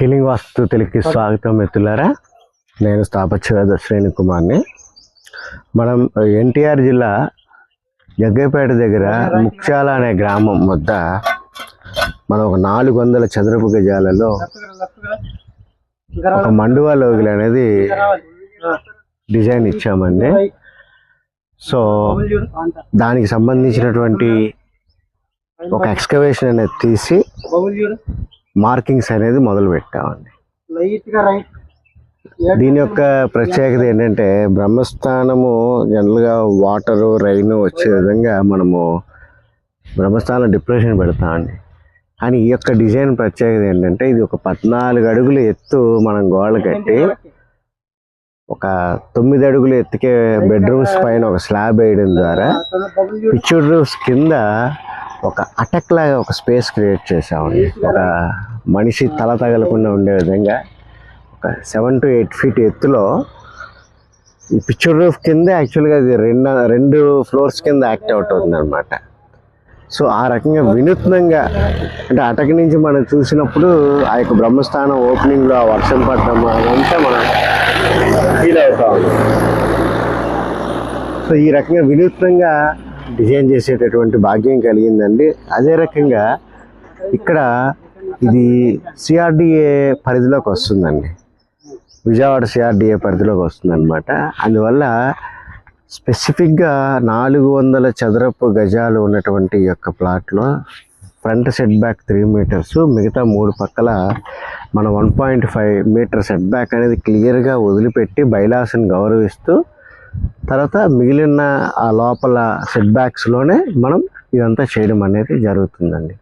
Healing వాస్తు తెలుగుకి స్వాగతం మిత్రులారా. నేను స్థాపత్య శ్రేణి కుమార్ని. మనం ఎన్టీఆర్ జిల్లా జగ్గైపేట దగ్గర ముక్చాల అనే గ్రామం వద్ద మనం ఒక నాలుగు వందల చదరపు గజాలలో ఒక మండువా లోగిలి అనేది డిజైన్ ఇచ్చామండి. సో దానికి సంబంధించినటువంటి ఒక ఎక్స్కవేషన్ అనేది తీసి మార్కింగ్స్ అనేది మొదలు పెట్టామండి. దీని యొక్క ప్రత్యేకత ఏంటంటే బ్రహ్మస్థానము జనరల్గా వాటరు రైన్ వచ్చే విధంగా మనము బ్రహ్మస్థానం డిప్రెషన్ పెడతామండి కానీ ఈ యొక్క డిజైన్ ప్రత్యేకత ఏంటంటే ఇది ఒక పద్నాలుగు అడుగుల ఎత్తు మనం గోడ కట్టి ఒక తొమ్మిది అడుగుల ఎత్తుకే బెడ్రూమ్స్ పైన ఒక స్లాబ్ వేయడం ద్వారా పిచ్చుడ్ రూఫ్స్ కింద ఒక అటక్ లాగా ఒక స్పేస్ క్రియేట్ చేసామండి ఒక మనిషి తల తగలకుండా ఉండే విధంగా ఒక సెవెన్ టు ఎయిట్ ఫీట్ ఎత్తులో ఈ పిక్చర్ రూఫ్ కింద యాక్చువల్గా అది రెండు రెండు ఫ్లోర్స్ కింద యాక్ట్ అవుట్ అవుతుంది అనమాట సో ఆ రకంగా వినూత్నంగా అంటే అటక నుంచి మనం చూసినప్పుడు ఆ యొక్క బ్రహ్మస్థానం ఓపెనింగ్లో ఆ వర్షం పడటం అదంతా మనం ఫీల్ అవుతాం. సో ఈ రకంగా వినూత్నంగా డిజైన్ చేసేటటువంటి భాగ్యం కలిగిందండి. అదే రకంగా ఇక్కడ ఇది సిఆర్డిఏ పరిధిలోకి వస్తుందండి. విజయవాడ సిఆర్డిఏ పరిధిలోకి వస్తుంది అనమాట అందువల్ల స్పెసిఫిక్గా నాలుగు వందల చదరపు గజాలు ఉన్నటువంటి యొక్క ప్లాట్లో front set back three meters మిగతా మూడు పక్కల మన one point five meter set back అనేది క్లియర్గా వదిలిపెట్టి బైలాస్ని గౌరవిస్తూ తర్వాత మిగిలిన ఆ లోపల సెట్ బ్యాక్స్లోనే మనం ఇదంతా చేయడం అనేది జరుగుతుందండి.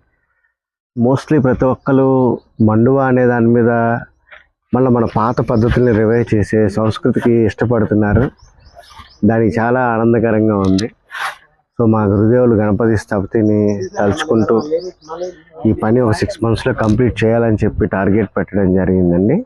మోస్ట్లీ ప్రతి ఒక్కరు మండువా అనే దాని మీద మళ్ళీ మన పాత పద్ధతుల్ని రివైవ్ చేసే సంస్కృతికి ఇష్టపడుతున్నారు. దానికి చాలా ఆనందకరంగా ఉంది. సో మా గురుదేవులు గణపతి స్థపతిని తలుచుకుంటూ ఈ పని ఒక సిక్స్ మంత్స్లో కంప్లీట్ చేయాలని చెప్పి టార్గెట్ పెట్టడం జరిగిందండి.